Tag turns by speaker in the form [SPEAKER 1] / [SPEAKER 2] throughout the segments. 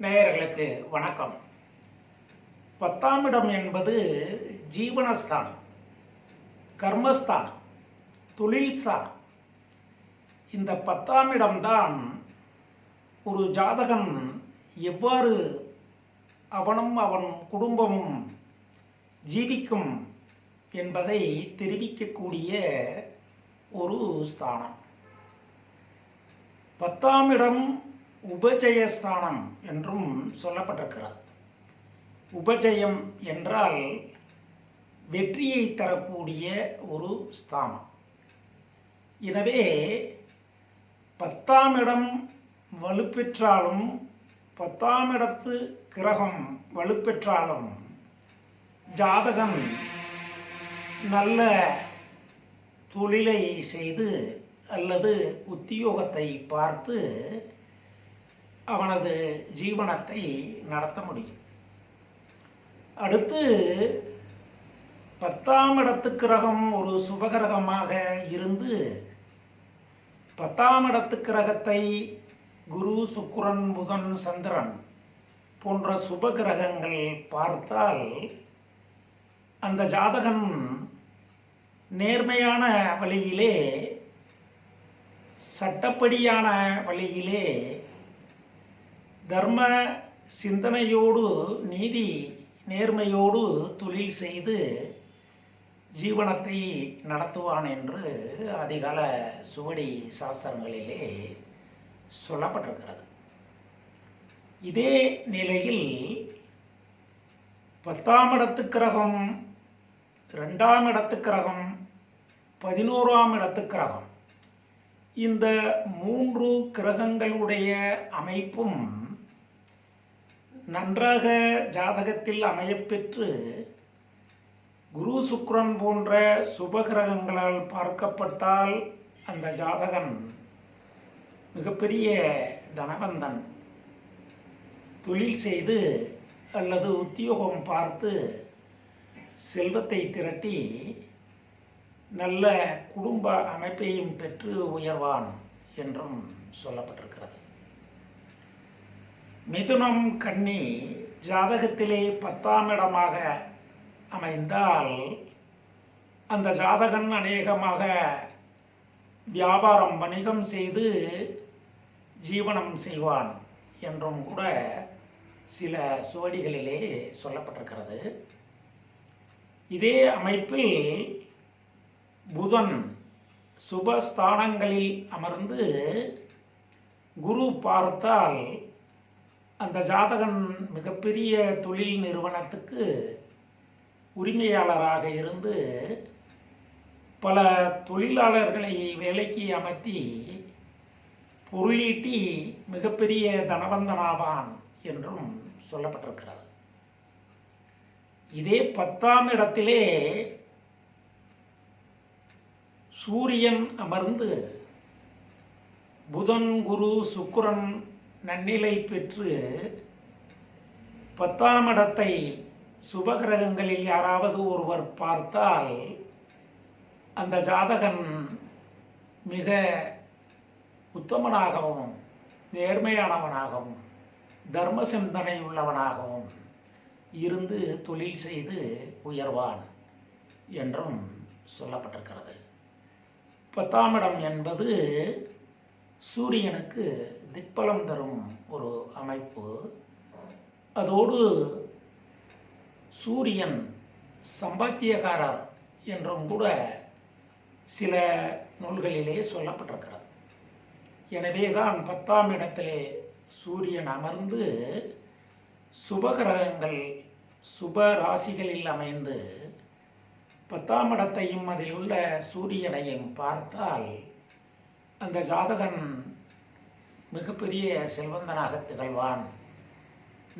[SPEAKER 1] நேயர்களுக்கு வணக்கம். பத்தாம் இடம் என்பது ஜீவனஸ்தானம் கர்மஸ்தானம் தொழில் ஸ்தானம் இந்த பத்தாம் இடம்தான் ஒரு ஜாதகன் எவ்வாறு அவனும் அவன் குடும்பமும் ஜீவிக்கும் என்பதை தெரிவிக்கக்கூடிய ஒரு ஸ்தானம். பத்தாம் இடம் உபஜயஸ்தானம் என்றும் சொல்லப்பட்டிருக்கிறது உபஜயம் என்றால் வெற்றியை தரக்கூடிய ஒரு ஸ்தானம். எனவே பத்தாம் இடம் வலுப்பெற்றாலும் பத்தாம் இடத்து கிரகம் வலுப்பெற்றாலும் ஜாதகன் நல்ல தொழிலை செய்து அல்லது உத்தியோகத்தை பார்த்து அவனது ஜீவனத்தை நடத்த முடியும். அடுத்து பத்தாம் இடத்து கிரகம் ஒரு சுபகிரகமாக இருந்து பத்தாம் இடத்து கிரகத்தை குரு சுக்குரன் புதன் சந்திரன் போன்ற சுப கிரகங்கள் பார்த்தால் அந்த ஜாதகன் நேர்மையான வழியிலே சட்டப்படியான வழியிலே தர்ம சிந்தனையோடு நீதி நேர்மையோடு தொழில் செய்து ஜீவனத்தை நடத்துவான் என்று அதிகால சுவடி சாஸ்திரங்களிலே சொல்லப்பட்டிருக்கிறது. இதே நிலையில் பத்தாம் இடத்து கிரகம் ரெண்டாம் இடத்து கிரகம் பதினோராம் இடத்து கிரகம். இந்த மூன்று கிரகங்களுடைய அமைப்பும் நன்றாக ஜாதகத்தில் அமையப்பெற்று குரு சுக்ரன் போன்ற சுபகிரகங்களால் பார்க்கப்பட்டால் அந்த ஜாதகன் மிகப்பெரிய தனவந்தன். தொழில் செய்து அல்லது உத்தியோகம் பார்த்து செல்வத்தை திரட்டி நல்ல குடும்ப அமைப்பையும் பெற்று உயர்வான் என்றும் சொல்லப்பட்டிருக்கிறது மிதுனம் கன்னி ஜாதகத்திலே பத்தாம் இடமாக அமைந்தால் அந்த ஜாதகன் அநேகமாக வியாபாரம் வணிகம் செய்து ஜீவனம் செய்வான் என்றும் கூட சில சுவடிகளிலே சொல்லப்பட்டிருக்கிறது. இதே அமைப்பில் புதன் சுபஸ்தானங்களில் அமர்ந்து குரு பார்த்தால் அந்த ஜாதகன் மிகப்பெரிய தொழில் நிறுவனத்துக்கு உரிமையாளராக இருந்து பல தொழிலாளர்களை வேலைக்கு அமர்த்தி பொருளீட்டி மிகப்பெரிய தனவந்தனாவான் என்றும் சொல்லப்பட்டிருக்கிறது. இதே பத்தாம் இடத்திலே சூரியன் அமர்ந்து புதன் குரு சுக்கரன் நன்னிலை பெற்று பத்தாம் இடத்தை சுபகிரகங்களில் யாராவது ஒருவர் பார்த்தால் அந்த ஜாதகன் மிக உத்தமனாகவும் நேர்மையானவனாகவும் தர்ம சிந்தனை உள்ளவனாகவும் இருந்து தொழில் செய்து உயர்வான் என்றும் சொல்லப்பட்டிருக்கிறது. பத்தாம் இடம் என்பது சூரியனுக்கு திக்பலம் தரும் ஒரு அமைப்பு. அதோடு சூரியன் சம்பாத்தியக்காரர் என்றும் கூட சில நூல்களிலே சொல்லப்பட்டிருக்கிறது. எனவே தான் பத்தாம் இடத்திலே சூரியன் அமர்ந்து சுபகிரகங்கள் சுப ராசிகளில் அமைந்து பத்தாம் இடத்தையும் அதில் உள்ள சூரியனையும் பார்த்தால் அந்த ஜாதகன் மிகப்பெரிய செல்வந்தனாக திகழ்வான்.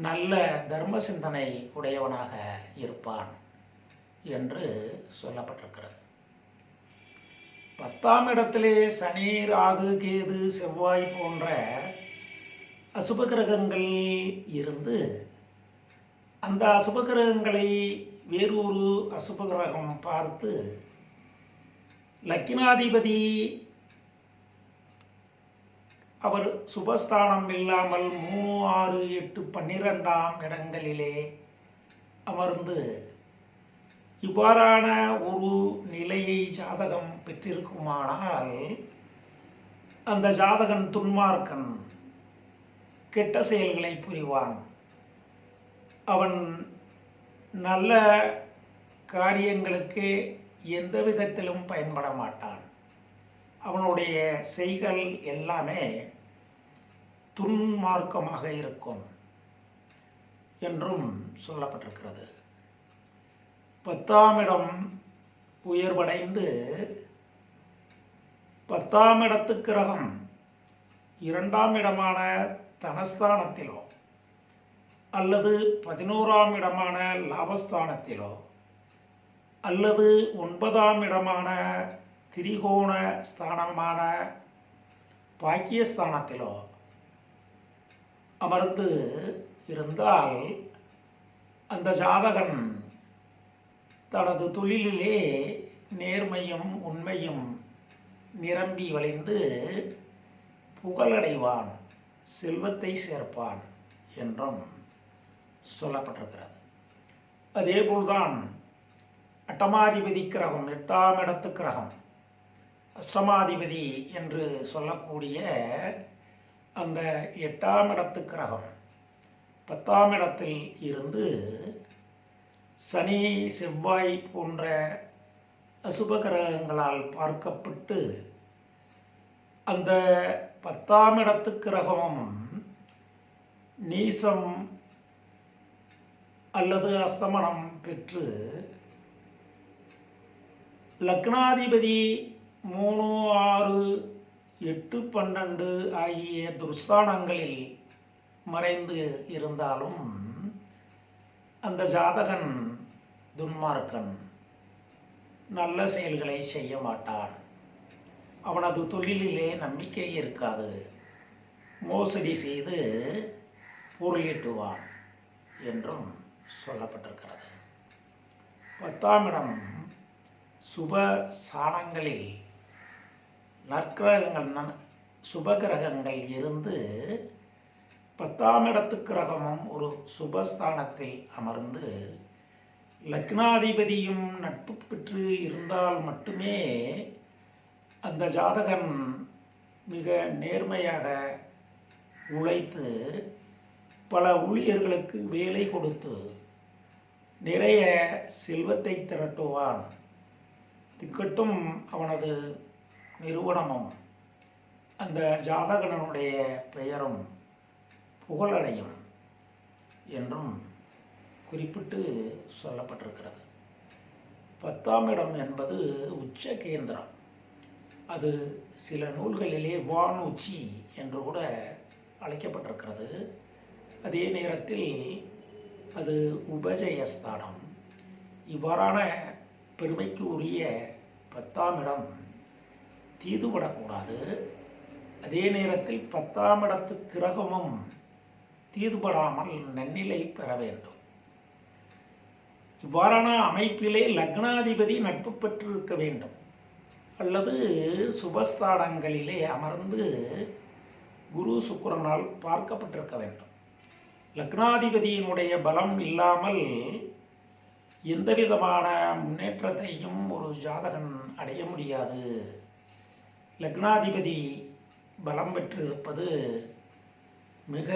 [SPEAKER 1] நல்ல தர்ம சிந்தனை உடையவனாக இருப்பான் என்று சொல்லப்பட்டிருக்கிறது. பத்தாம் இடத்திலே சனி ராகு கேது செவ்வாய் போன்ற அசுப கிரகங்கள் இருந்து அந்த அசுப கிரகங்களை வேறொரு அசுப கிரகம் பார்த்து லக்கினாதிபதி அவர் சுபஸ்தானம் இல்லாமல் மூணு ஆறு எட்டு பன்னிரெண்டாம் இடங்களிலே அமர்ந்து இவ்வாறான ஒரு நிலையை ஜாதகம் பெற்றிருக்குமானால் அந்த ஜாதகன் துன்மார்க்கன் கெட்ட செயல்களை புரிவான். அவன் நல்ல காரியங்களுக்கு எந்த விதத்திலும் பயன்பட மாட்டான். அவனுடைய செய்கள் எல்லாமே துன்மார்க்கமாக இருக்கும் என்றும் சொல்லப்பட்டிருக்கிறது. பத்தாம் இடம் உயர்வடைந்து பத்தாம் இடத்து கிரகம் இரண்டாம் இடமான தனஸ்தானத்திலோ அல்லது பதினோராம் இடமான லாபஸ்தானத்திலோ அல்லது ஒன்பதாம் இடமான திரிகோண ஸ்தானமான பாக்கியஸ்தானத்திலோ அமர்ந்து இருந்தால் அந்த ஜாதகன் தனது தொழிலிலே நேர்மையும் உண்மையும் நிரம்பி வழிந்து புகழடைவான் செல்வத்தை சேர்ப்பான் என்றும் சொல்லப்பட்டிருக்கிறது. அதேபோல்தான் அட்டமாதிபதி கிரகம் எட்டாம் இடத்து கிரகம். அஷ்டமாதிபதி என்று சொல்லக்கூடிய அந்த எட்டாம் இடத்து கிரகம். பத்தாம் இடத்தில் இருந்து சனி செவ்வாய் போன்ற அசுப கிரகங்களால் பார்க்கப்பட்டு அந்த பத்தாம் இடத்து கிரகமும் நீசம் அல்லது அஸ்தமனம் பெற்று லக்னாதிபதி மூணு ஆறு எட்டு பன்னெண்டு ஆகிய துர்ஸ்தானங்களில் மறைந்து இருந்தாலும் அந்த ஜாதகன் துன்மார்க்கன் நல்ல செயல்களை செய்ய மாட்டான். அவனது தொழிலிலே நம்பிக்கை இருக்காது. மோசடி செய்து பொருளீட்டுவான் என்றும் சொல்லப்பட்டிருக்கிறது. பத்தாம் இடம் சுப சாணங்களில் நற்கிரகங்கள் நன் சுபகிரகங்கள் இருந்து பத்தாம் இடத்து கிரகமும் ஒரு சுபஸ்தானத்தில் அமர்ந்து லக்னாதிபதியும் நட்பு பெற்று இருந்தால் மட்டுமே அந்த ஜாதகன் மிக நேர்மையாக உழைத்து பல ஊழியர்களுக்கு வேலை கொடுத்து நிறைய செல்வத்தை திரட்டுவான். திக்கட்டும் அவனது நிறுவனமும் அந்த ஜாதகனுடைய பெயரும் புகழடையும் என்றும் குறிப்பிட்டு சொல்லப்பட்டிருக்கிறது. பத்தாம் இடம் என்பது உச்ச கேந்திரம். அது சில நூல்களிலே வான் உச்சி என்று கூட அழைக்கப்பட்டிருக்கிறது. அதே நேரத்தில் அது உபஜயஸ்தானம். இவ்வாறான பெருமைக்கு உரிய பத்தாம் இடம் தீதுபடக்கூடாது. அதே நேரத்தில் பத்தாம் இடத்து கிரகமும் தீதுபடாமல் நன்னிலை பெற வேண்டும். இவ்வாறான அமைப்பிலே லக்னாதிபதி நட்பு பெற்றிருக்க வேண்டும். அல்லது சுபஸ்தானங்களிலே அமர்ந்து குரு சுக்கரனால் பார்க்கப்பட்டிருக்க வேண்டும். லக்னாதிபதியினுடைய பலம் இல்லாமல் எந்த விதமான முன்னேற்றத்தையும் ஒரு ஜாதகன் அடைய முடியாது. லக்னாதிபதி பலம் பெற்றிருப்பது மிக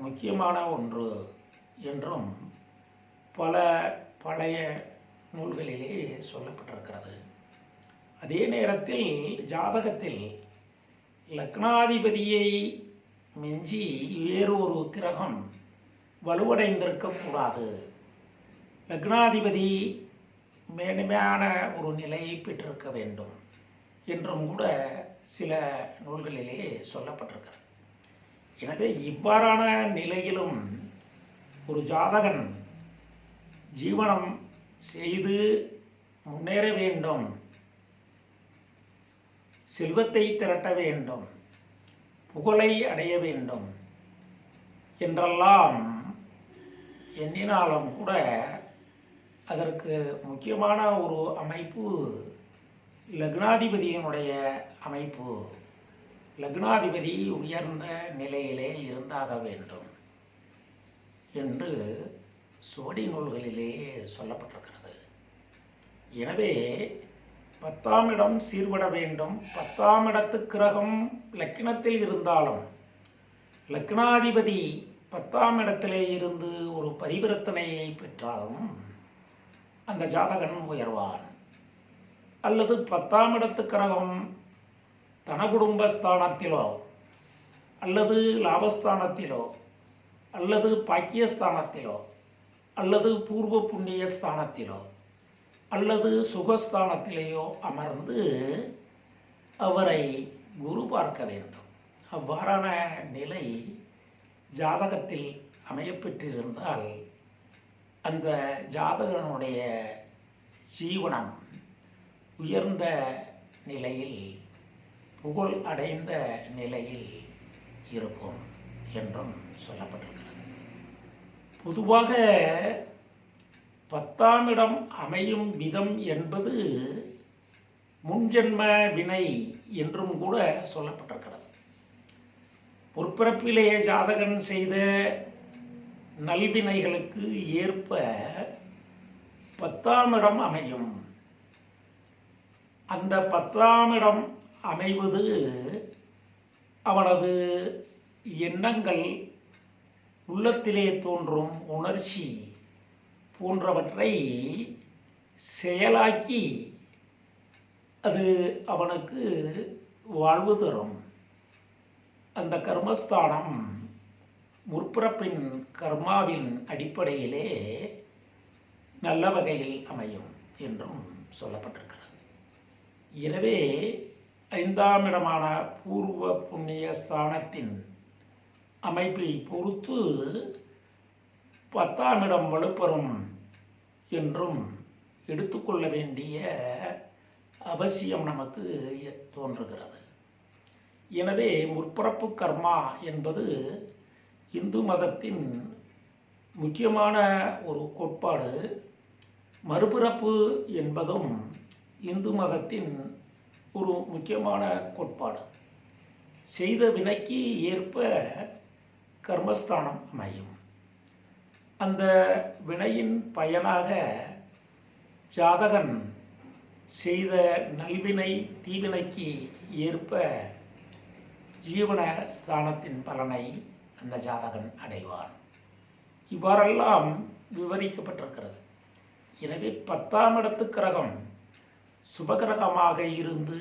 [SPEAKER 1] முக்கியமான ஒன்று என்றும் பல பழைய நூல்களிலே சொல்லப்பட்டிருக்கிறது. அதே நேரத்தில் ஜாதகத்தில் லக்னாதிபதியை மிஞ்சி வேறு ஒரு கிரகம் வலுவடைந்திருக்கக்கூடாது. லக்னாதிபதி மேன்மையான ஒரு நிலையை பெற்றிருக்க வேண்டும் என்றும் கூட சில நூல்களிலே சொல்லப்பட்டிருக்கிறது. எனவே இவ்வாறான நிலையிலும் ஒரு ஜாதகன் ஜீவனம் செய்து முன்னேற வேண்டும் செல்வத்தை திரட்ட வேண்டும் புகழை அடைய வேண்டும் என்றெல்லாம் எண்ணினாலும் கூட அதற்கு முக்கியமான ஒரு அமைப்பு லக்னாதிபதியினுடைய அமைப்பு லக்னாதிபதி உயர்ந்த நிலையிலே இருந்தாக வேண்டும் என்று சுவடி நூல்களிலே சொல்லப்பட்டிருக்கிறது. எனவே பத்தாம் இடம் சீர்பட வேண்டும். பத்தாம் இடத்து கிரகம் லக்கினத்தில் இருந்தாலும் லக்னாதிபதி பத்தாம் இடத்திலே இருந்து ஒரு பரிவர்த்தனையை பெற்றாலும் அந்த ஜாதகன் உயர்வான். அல்லது பத்தாம் இடத்து கிரகம் தன குடும்பஸ்தானத்திலோ அல்லது லாபஸ்தானத்திலோ அல்லது பாக்கியஸ்தானத்திலோ அல்லது பூர்வ புண்ணிய ஸ்தானத்திலோ அல்லது சுகஸ்தானத்திலேயோ அமர்ந்து அவரை குரு பார்க்க வேண்டும். அவ்வாறான நிலை ஜாதகத்தில் அமையப்பெற்றிருந்தால் அந்த ஜாதகனுடைய ஜீவனம் உயர்ந்த நிலையில் புகழ் அடைந்த நிலையில் இருக்கும் என்றும் சொல்லப்பட்டிருக்கிறது. பொதுவாக பத்தாம் இடம் அமையும் விதம் என்பது முன்ஜென்ம வினை என்றும் கூட சொல்லப்பட்டிருக்கிறது. பொற்பிறப்பிலேயே ஜாதகன் செய்த நல்வினைகளுக்கு ஏற்ப பத்தாம் இடம் அமையும் அந்த பத்தாம் இடம் அமைவது அவனது எண்ணங்கள் உள்ளத்திலே தோன்றும் உணர்ச்சி போன்றவற்றை செயலாக்கி அது அவனுக்கு வாழ்வு தரும். அந்த கர்மஸ்தானம் முற்பிறப்பின் கர்மாவின் அடிப்படையிலே நல்ல வகையில் அமையும் என்றும் சொல்லப்பட்டிருக்கிறது. எனவே ஐந்தாம் இடமான பூர்வ புண்ணிய ஸ்தானத்தின் அமைப்பை பொறுத்து பத்தாம் இடம் வலுப்பெறும் என்றும் எடுத்துக்கொள்ள வேண்டிய அவசியம் நமக்கு தோன்றுகிறது. எனவே முற்பிறப்பு கர்மா என்பது இந்து மதத்தின் முக்கியமான ஒரு கோட்பாடு. மறுபிறப்பு என்பதும் இந்து மதத்தின் ஒரு முக்கியமான கோட்பாடு. செய்த வினைக்கு ஏற்ப கர்மஸ்தானம் அமையும். அந்த வினையின் பயனாக ஜாதகன் செய்த நல்வினை தீவினைக்கு ஏற்ப ஜீவன ஸ்தானத்தின் பலனை அந்த ஜாதகன் அடைவான். இவ்வாறெல்லாம் விவரிக்கப்பட்டிருக்கிறது. எனவே பத்தாம் இடத்து கிரகம் சுபகிரகமாக இருந்து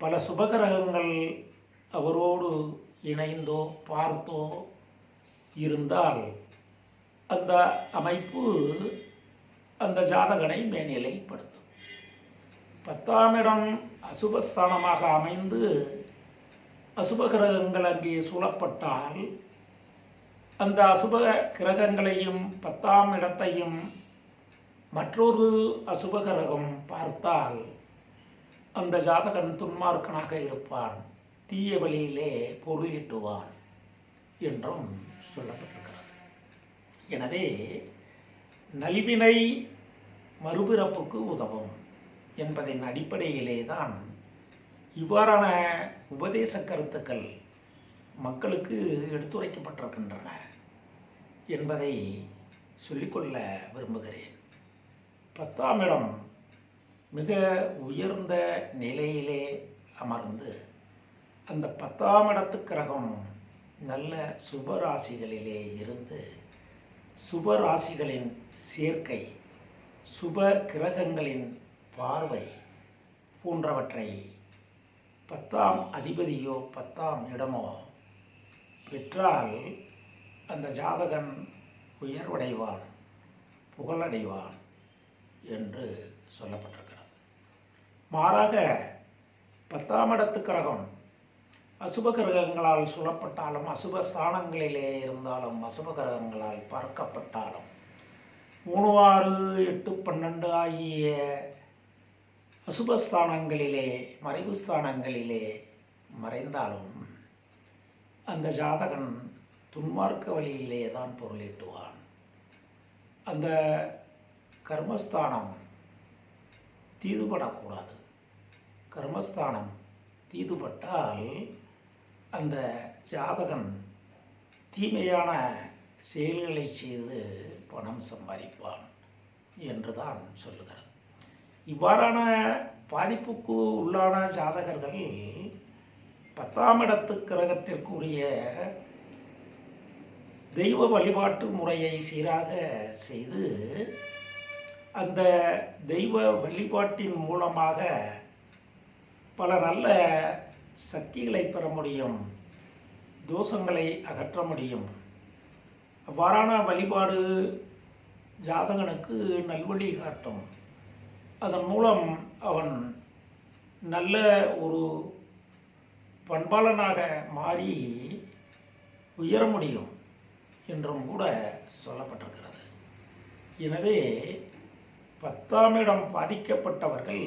[SPEAKER 1] பல சுபகிரகங்கள் அவரோடு இணைந்தோ பார்த்தோ இருந்தால் அந்த அமைப்பு அந்த ஜாதகனை மேல்நிலைப்படுத்தும். பத்தாம் இடம் அசுபஸ்தானமாக அமைந்து அசுப கிரகங்கள் அங்கே சூழப்பட்டால் அந்த அசுப கிரகங்களையும் பத்தாம் இடத்தையும் மற்றொரு அசுபகரகம் பார்த்தால் அந்த ஜாதகன் துன்மார்க்கனாக இருப்பான். தீய வழியிலே பொருளிட்டுவான் என்றும் சொல்லப்பட்டிருக்கிறது. எனவே நல்வினை மறுபிறப்புக்கு உதவும் என்பதன் அடிப்படையிலே தான் இவ்வாறான உபதேச கருத்துக்கள் மக்களுக்கு எடுத்துரைக்கப்பட்டிருக்கின்றன என்பதை சொல்லிக்கொள்ள விரும்புகிறேன். பத்தாம் இடம் மிக உயர்ந்த நிலையிலே அமர்ந்து அந்த பத்தாம் இடத்து கிரகம் நல்ல சுபராசிகளிலே இருந்து சுபராசிகளின் சேர்க்கை சுப கிரகங்களின் பார்வை போன்றவற்றை பத்தாம் அதிபதியோ பத்தாம் இடமோ பெற்றால் அந்த ஜாதகன் உயர்வடைவான் புகழடைவான். என்று சொல்லப்பட்டிருக்கிறது. மாறாக பத்தாம் இடத்து கிரகம் அசுப கிரகங்களால் சுழப்பட்டாலும் அசுப ஸ்தானங்களிலே இருந்தாலும் அசுப கிரகங்களால் பார்க்கப்பட்டாலும் மூணு ஆறு எட்டு பன்னெண்டு ஆகிய அசுபஸ்தானங்களிலே மறைவு ஸ்தானங்களிலே மறைந்தாலும் அந்த ஜாதகன் துன்மார்க்க வழியிலே தான் பொருளீட்டுவான். அந்த கர்மஸ்தானம் தீதுபடக்கூடாது. கர்மஸ்தானம் தீதுபட்டால் அந்த ஜாதகன் தீமையான செயல்களை செய்து பணம் சம்பாதிப்பான் என்றுதான் சொல்லுகிறது. இவ்வாறான பாதிப்புக்கு உள்ளான ஜாதகர்கள் பத்தாம் இடத்து கிரகத்திற்குரிய தெய்வ வழிபாட்டு முறையை சீராக செய்து அந்த தெய்வ வழிபாட்டின் மூலமாக பல நல்ல சக்திகளை பெற முடியும் தோஷங்களை அகற்ற முடியும். அவ்வாறான வழிபாடு ஜாதகனுக்கு நல்வழி காட்டும். அதன் மூலம் அவன் நல்ல ஒரு பண்பாளனாக மாறி உயர முடியும் என்றும் கூட சொல்லப்பட்டிருக்கிறது. எனவே பத்தாம் இடம் பாதிக்கப்பட்டவர்கள்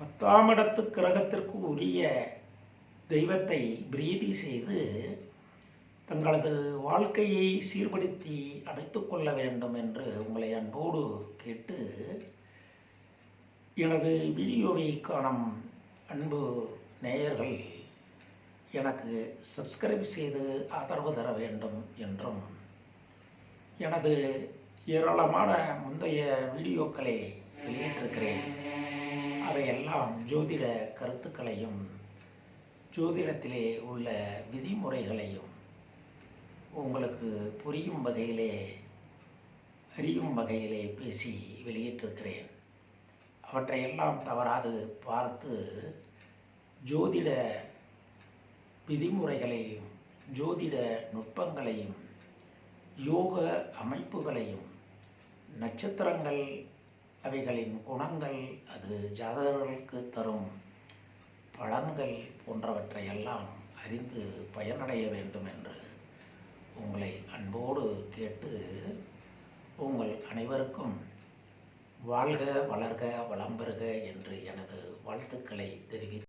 [SPEAKER 1] பத்தாம் இடத்து கிரகத்திற்கு உரிய தெய்வத்தை பிரீதி செய்து தங்களது வாழ்க்கையை சீர்படுத்தி அமைத்துக் கொள்ள வேண்டும் என்று உங்களை அன்போடு கேட்டு எனது வீடியோவை காணும் அன்பு நேயர்கள் எனக்கு சப்ஸ்கிரைப் செய்து ஆதரவு தர வேண்டும் என்றும் எனது ஏராளமான முந்தைய வீடியோக்களை வெளியிட்டிருக்கிறேன். அவையெல்லாம் ஜோதிட கருத்துக்களையும் ஜோதிடத்திலே உள்ள விதிமுறைகளையும் உங்களுக்கு புரியும் வகையிலே அறியும் வகையிலே பேசி வெளியிட்டிருக்கிறேன். அவற்றையெல்லாம் தவறாது பார்த்து ஜோதிட விதிமுறைகளையும் ஜோதிட நுட்பங்களையும் யோக அமைப்புகளையும் நட்சத்திரங்கள் அவைகளின் குணங்கள் அது ஜாதகர்களுக்கு தரும் பலன்கள் போன்றவற்றையெல்லாம் அறிந்து பயனடைய வேண்டும் என்று உங்களை அன்போடு கேட்டு உங்கள் அனைவருக்கும் வாழ்க வளர்க வளம் பெறுக என்று எனது வாழ்த்துக்களை தெரிவித்து